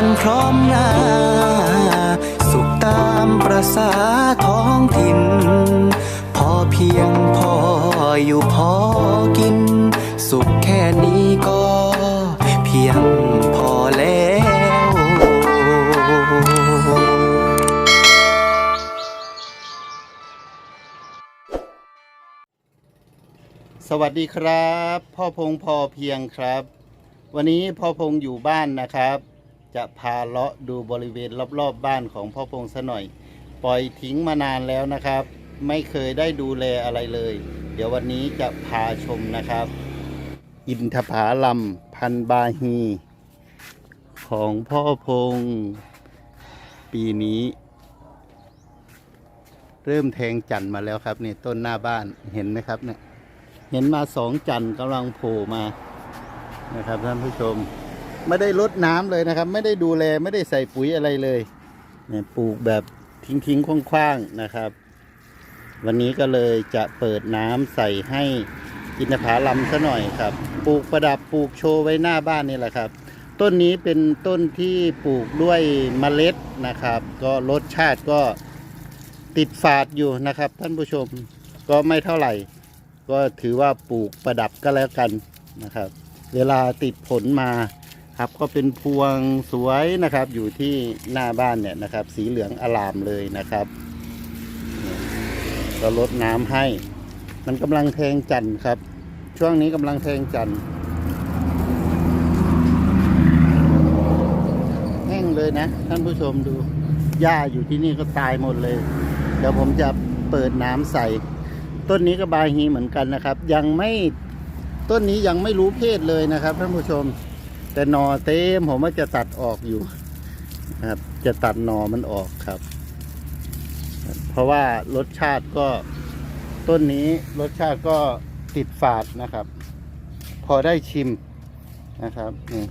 กันพร้อมหน้า สุขตามประษาท้องถิ่น พอเพียงพออยู่พอกิน สุขแค่นี้ก็เพียงพอแล้วสวัสดีครับ พ่อพงพอเพียงครับ วันนี้พ่อพงอยู่บ้านนะครับ จะพาเลาะดูบริเวณรอบๆบบ้านของพ่อพงษ์ซะหน่อย ปล่อยทิ้งมานานแล้วนะครับ ไม่เคยได้ดูแลอะไรเลย เดี๋ยววันนี้จะพาชมนะครับ อินทผาลัมพันบาฮี ของพ่อพงษ์ปีนี้ เริ่มแทงจันทร์มาแล้วครับนี่ต้นหน้าบ้านเห็นไหมครับเนี่ยเห็นมาสองจันทร์กำลังโผล่มานะครับท่านผู้ชม ไม่ได้ลดน้ำเลยนะครับ ไม่ได้ดูแลไม่ได้ใส่ปุ๋ยอะไรเลยเนี่ยปลูกแบบทิ้งๆคว้างๆนะครับ วันนี้ก็เลยจะเปิดน้ำใส่ให้อินทผลัมซะหน่อยครับ ปลูกประดับปลูกโชว์ไว้หน้าบ้านนี่แหละครับ ต้นนี้เป็นต้นที่ปลูกด้วยเมล็ดนะครับ ก็รสชาติก็ติดฝาดอยู่นะครับ ท่านผู้ชมก็ไม่เท่าไหร่ ก็ถือว่าปลูกประดับก็แล้วกันนะครับ เวลาติดผลมา ครับก็เป็นพวงสวยนะครับ อยู่ที่หน้าบ้านเนี่ยนะครับ สีเหลืองอลามเลยนะครับก็ลดน้ำให้ มันกำลังแทงจันทร์ครับ ช่วงนี้กำลังแทงจันทร์แห้งเลยนะ ท่านผู้ชมดูหญ้าอยู่ที่นี่ก็ตายหมดเลย เดี๋ยวผมจะเปิดน้ำใส่ ต้นนี้ก็บาฮีเหมือนกันนะครับ ยังไม่ต้นนี้ยังไม่รู้เพศเลยนะครับท่านผู้ชม แต่หนอเต็มผมว่าจะตัดออกอยู่นะครับ จะตัดหนอมันออกครับ เพราะว่ารสชาติก็ต้นนี้รสชาติก็ติดฝาดนะครับ พอได้ชิมนะครับนี่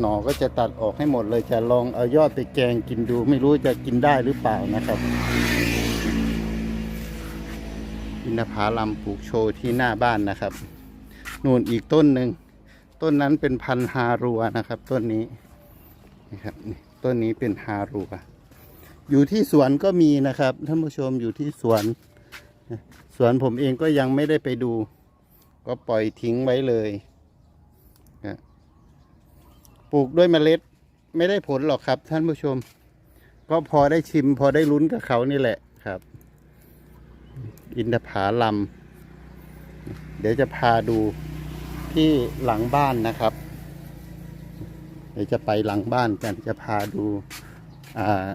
หนอก็จะตัดออกให้หมดเลยจะลองเอายอดไปแกงกินดู ไม่รู้จะกินได้หรือเปล่านะครับอินทผลัมปลูกโชว์ที่หน้าบ้านนะครับ นู่นอีกต้นหนึ่ง ต้นนั้นเป็นพันฮารัวนะครับ ต้นนี้นะครับนี่ต้นนี้เป็นฮารัวอยู่ที่สวนก็มีนะครับ ท่านผู้ชมอยู่ที่สวน สวนผมเองก็ยังไม่ได้ไปดู ก็ปล่อยทิ้งไว้เลยนะปลูกด้วยเมล็ดไม่ได้ผลหรอกครับ ท่านผู้ชม ก็พอได้ชิม พอได้ลุ้นกับเขานี่แหละครับ อินทผาลัม เดี๋ยวจะพาดู ที่หลังบ้านนะครับ เดี๋ยวจะไปหลังบ้านกันจะพาดูอ่า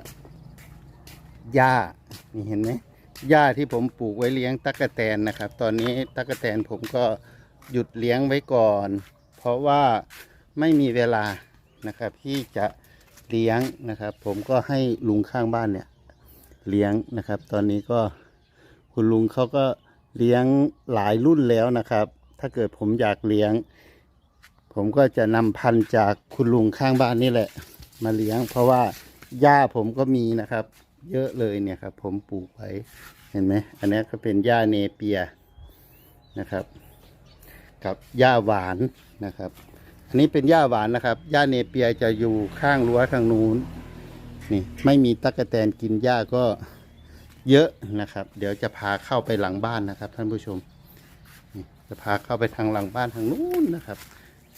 หญ้านี่เห็นไหมหญ้าที่ผมปลูกไว้เลี้ยงตั๊กแตนนะครับ ตอนนี้ตั๊กแตนผมก็หยุดเลี้ยงไว้ก่อน เพราะว่าไม่มีเวลานะครับ ที่จะเลี้ยงนะครับ ผมก็ให้ลุงข้างบ้านเนี่ยเลี้ยงนะครับ ตอนนี้ก็คุณลุงเขาก็เลี้ยงหลายรุ่นแล้วนะครับ ถ้าเกิดผมอยากเลี้ยง ผมก็จะนำพันธุ์จากคุณลุงข้างบ้านนี่แหละ มาเลี้ยง เพราะว่าหญ้าผมก็มีนะครับ เยอะเลยเนี่ยครับ ผมปลูกไว้เห็นไหมอันนี้ก็เป็นหญ้าเนเปียนะครับกับหญ้าหวานนะครับ อันนี้เป็นหญ้าหวานนะครับหญ้าเนเปียจะอยู่ข้างรั้วทางนู้นนี่ไม่มีตั๊กแตนกินหญ้าก็เยอะนะครับ เดี๋ยวจะพาเข้าไปหลังบ้านนะครับท่านผู้ชม จะพาเข้าไปทางหลังบ้านทางนู้นนะครับ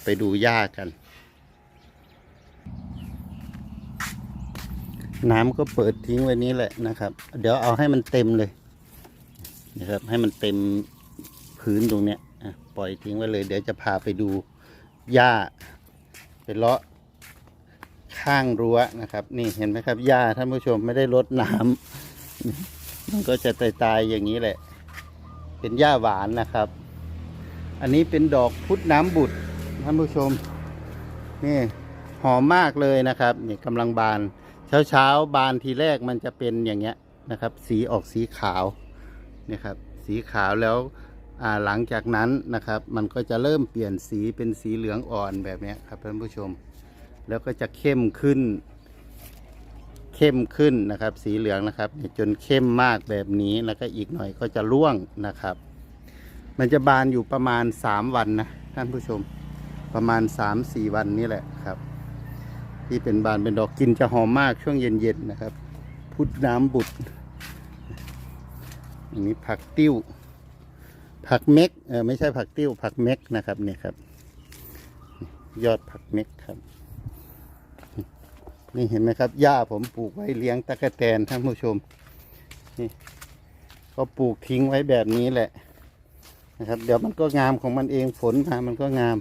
ไปดูหญ้ากัน น้ำก็เปิดทิ้งไว้นี้แหละนะครับ เดี๋ยวเอาให้มันเต็มเลยนะครับ ให้มันเต็มพื้นตรงเนี้ยปล่อยทิ้งไว้เลย เดี๋ยวจะพาไปดูหญ้าไปเลาะข้างรั้วนะครับ นี่เห็นไหมครับหญ้าท่านผู้ชมไม่ได้รดน้ำมันก็จะตายตายๆอย่างนี้แหละ เป็นหญ้าหวานนะครับ อันนี้เป็นดอกพุทธน้ำบุตรท่านผู้ชม นี่หอมมากเลยนะครับนี่กำลังบาน เช้าเช้าบานทีแรกมันจะเป็นอย่างเงี้ยนะครับ สีออกสีขาวนี่ครับสีขาวแล้วหลังจากนั้นนะครับ มันก็จะเริ่มเปลี่ยนสีเป็นสีเหลืองอ่อนแบบนี้ครับท่านผู้ชม แล้วก็จะเข้มขึ้น เข้มขึ้นนะครับ สีเหลืองนะครับจนเข้มมากแบบนี้แล้วก็อีกหน่อยก็จะร่วงนะครับ มันจะบานอยู่ประมาณ3วันนะท่านผู้ชม ประมาณ3-4วันนี่แหละครับ ที่เป็นบานเป็นดอกกินจะหอมมากช่วงเย็นๆนะครับ พุทธน้ำบุตรอันนี้ผักติ้ว ผักเม็กเออไม่ใช่ผักติ้ว ผักเม็กนะครับเนี่ยครับ ยอดผักเม็กครับนี่เห็นไหมครับหญ้าผมปลูกไว้เลี้ยงตะกะแตนท่านผู้ชม นี่ ก็ปลูกทิ้งไว้แบบนี้แหละ นะครับ เดี๋ยวมันก็งามของมันเองฝนมามันก็งาม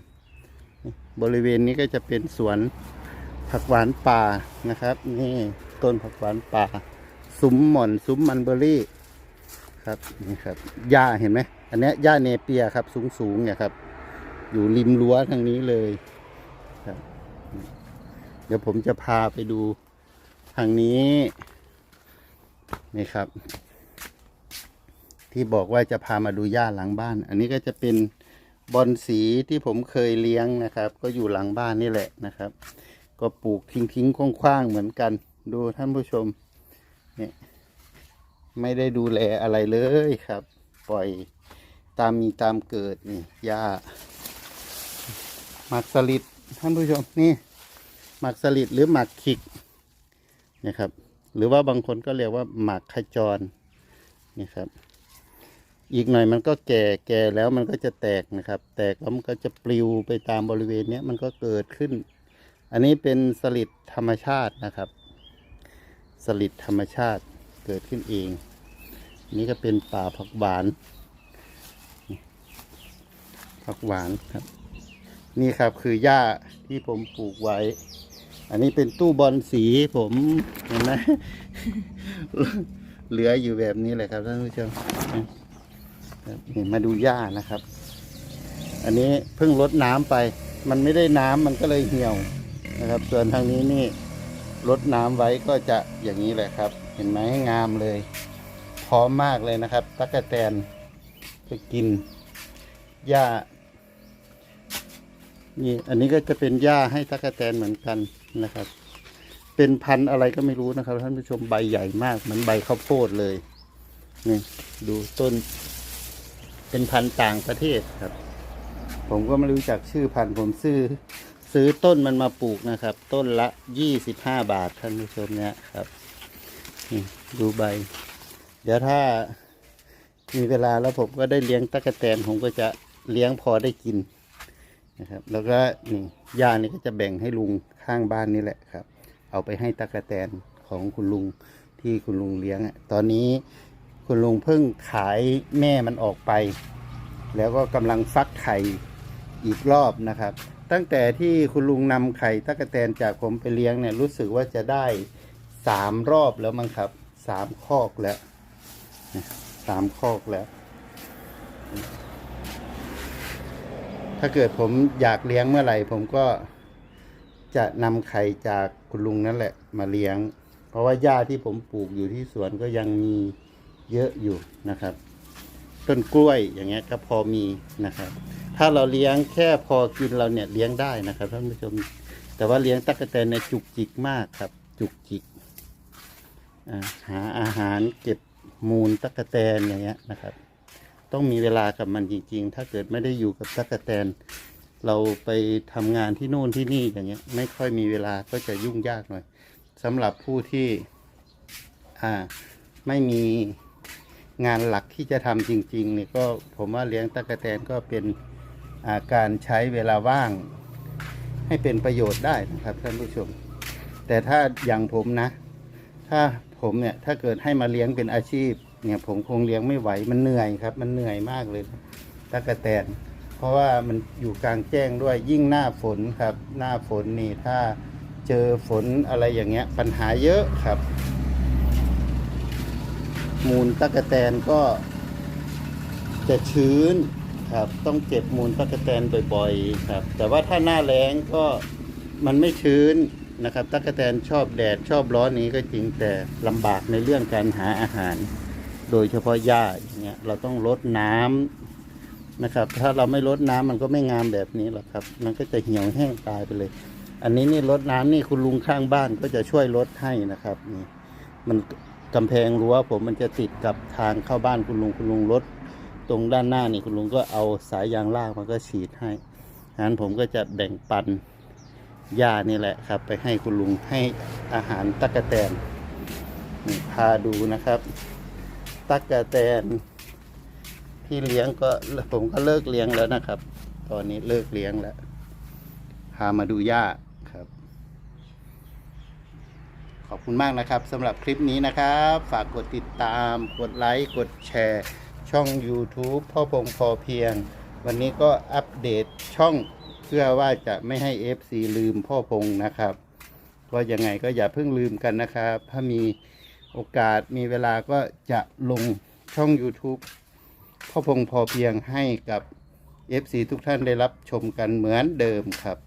บริเวณนี้ก็จะเป็นสวนผักหวานป่านะครับ นี่ต้นผักหวานป่าซุ้มหม่อนซุ้มมันเบอรี่ครับนี่ครับหญ้าเห็นไหมอันนี้หญ้าเนเปียครับสูงสูงเนี่ยครับ อยู่ริมรั้วทางนี้เลยครับ เดี๋ยวผมจะพาไปดูทางนี้นี่ครับ ที่บอกว่าจะพามาดูหญ้าหลังบ้าน อันนี้ก็จะเป็นบอนสีที่ผมเคยเลี้ยงนะครับ ก็อยู่หลังบ้านนี่แหละนะครับ ก็ปลูกทิ้งทิ้งคว้างๆเหมือนกัน ดูท่านผู้ชมเนี่ยไม่ได้ดูแลอะไรเลยครับ ปล่อยตามมีตามเกิดนี่หญ้าหมักสลิดท่านผู้ชมนี่หมักสลิดหรือหมักขิกนะครับ หรือว่าบางคนก็เรียกว่าหมักขจรนี่ครับ อีกหน่อยมันก็แก่แก่แล้วมันก็จะแตกนะครับ แตกแล้วมันก็จะปลิวไปตามบริเวณเนี้ยมันก็เกิดขึ้น อันนี้เป็นสลิดธรรมชาตินะครับ สลิดธรรมชาติเกิดขึ้นเอง นี่ก็เป็นป่าผักหวานผักหวานครับ นี่ครับคือหญ้าที่ผมปลูกไว้ อันนี้เป็นตู้บอลสีผมเห็นไหมเหลืออยู่แบบนี้เลยครับท่านผู้ชม นี่มาดูหญ้านะครับ อันนี้เพิ่งลดน้ำไป มันไม่ได้น้ำมันก็เลยเหี่ยวนะครับ ส่วนทางนี้นี่ลดน้ำไว้ก็จะอย่างนี้แหละครับ เห็นไหมงามเลย พร้อมมากเลยนะครับตั๊กแตนจะกินหญ้านี่อันนี้ก็จะเป็นหญ้าให้ตั๊กแตนเหมือนกันนะครับ เป็นพันธุ์อะไรก็ไม่รู้นะครับ ท่านผู้ชมใบใหญ่มากเหมือนใบข้าวโพดเลยนี่ดูต้น เป็นพันธุ์ต่างประเทศครับ ผมก็ไม่รู้จักชื่อพันธุ์ผมซื้อ ซื้อต้นมันมาปลูกนะครับ ต้นละยี่สิบห้าบาทท่านผู้ชมเนี่ยครับดูใบ เดี๋ยวถ้ามีเวลาแล้วผมก็ได้เลี้ยงตั๊กแตนผมก็จะเลี้ยงพอได้กินนะครับ แล้วก็นี่ยานี่ก็จะแบ่งให้ลุงข้างบ้านนี่แหละครับ เอาไปให้ตะกะแตนของคุณลุงที่คุณลุงเลี้ยงอะตอนนี้ คุณลุงเพิ่งขายแม่มันออกไป แล้วก็กำลังฟักไข่อีกรอบนะครับ ตั้งแต่ที่คุณลุงนำไข่ตะกะแตนจากผมไปเลี้ยงเนี่ยรู้สึกว่าจะได้สามรอบแล้วมั้งครับสามคอกแล้วสามคอกแล้ว ถ้าเกิดผมอยากเลี้ยงเมื่อไหร่ผมก็จะนำไข่จากคุณลุงนั่นแหละมาเลี้ยง เพราะว่าหญ้าที่ผมปลูกอยู่ที่สวนก็ยังมี เยอะอยู่นะครับ ต้นกล้วยอย่างเงี้ยก็พอมีนะครับ ถ้าเราเลี้ยงแค่พอกินเราเนี่ยเลี้ยงได้นะครับท่านผู้ชม แต่ว่าเลี้ยงตั๊กแตนเนี่ยจุกจิกมากครับ จุกจิกหาอาหารเก็บมูลตั๊กแตนอย่างเงี้ยนะครับ ต้องมีเวลากับมันจริง ๆ ถ้าเกิดไม่ได้อยู่กับตั๊กแตนเราไปทำงานที่โน่นที่นี่อย่างเงี้ย ไม่ค่อยมีเวลาก็จะยุ่งยากหน่อยสำหรับผู้ที่อ่าไม่มี งานหลักที่จะทำจริงๆเนี่ยก็ผมว่าเลี้ยงตั๊กแตนก็เป็นอาการใช้เวลาว่าง ให้เป็นประโยชน์ได้นะครับท่านผู้ชม แต่ถ้าอย่างผมนะ ถ้าผมเนี่ยถ้าเกิดให้มาเลี้ยงเป็นอาชีพ เนี่ยผมคงเลี้ยงไม่ไหวมันเหนื่อยครับ มันเหนื่อยมากเลยตะกะแตน เพราะว่ามันอยู่กลางแจ้งด้วยยิ่งหน้าฝนครับ หน้าฝนนี่ถ้าเจอฝนอะไรอย่างเงี้ยปัญหาเยอะครับ มูลตะกะแตนก็จะชื้นครับ ต้องเก็บมูลตะกะแตนบ่อยๆครับ แต่ว่าถ้าหน้าแล้งก็มันไม่ชื้นนะครับตะกะแตนชอบแดดชอบร้อนนี้ก็จริงแต่ลำบากในเรื่องการหาอาหาร โดยเฉพาะหญ้าอย่างเงี้ยเราต้องลดน้ำนะครับ ถ้าเราไม่ลดน้ำมันก็ไม่งามแบบนี้หรอกครับ มันก็จะเหี่ยวแห้งตายไปเลย อันนี้นี่ลดน้ำนี่คุณลุงข้างบ้านก็จะช่วยลดให้นะครับนี่มัน กำแพงรั้วผมมันจะติดกับทางเข้าบ้านคุณลุงคุณลุงลดตรงด้านหน้านี่คุณลุงก็เอาสายยางลากมันก็ฉีดให้ฉะนั้นผมก็จะแบ่งปันหญ้านี่แหละครับ ไปให้คุณลุงให้อาหารตั๊กแตนนี่พาดูนะครับ ตั๊กแตนที่เลี้ยงก็ผมก็เลิกเลี้ยงแล้วนะครับ ตอนนี้เลิกเลี้ยงแล้ว พามาดูหญ้า ขอบคุณมากนะครับสำหรับคลิปนี้นะครับ ฝากกดติดตาม กดไลค์ กดแชร์ ช่อง YouTube พ่อพงพอเพียง วันนี้ก็อัปเดตช่องเพื่อว่าจะไม่ให้ FC ลืมพ่อพงนะครับก็ยังไงก็อย่าเพิ่งลืมกันนะครับ ถ้ามีโอกาสมีเวลาก็จะลงช่อง YouTube พ่อพงพอเพียงให้กับ FC ทุกท่านได้รับชมกันเหมือนเดิมครับ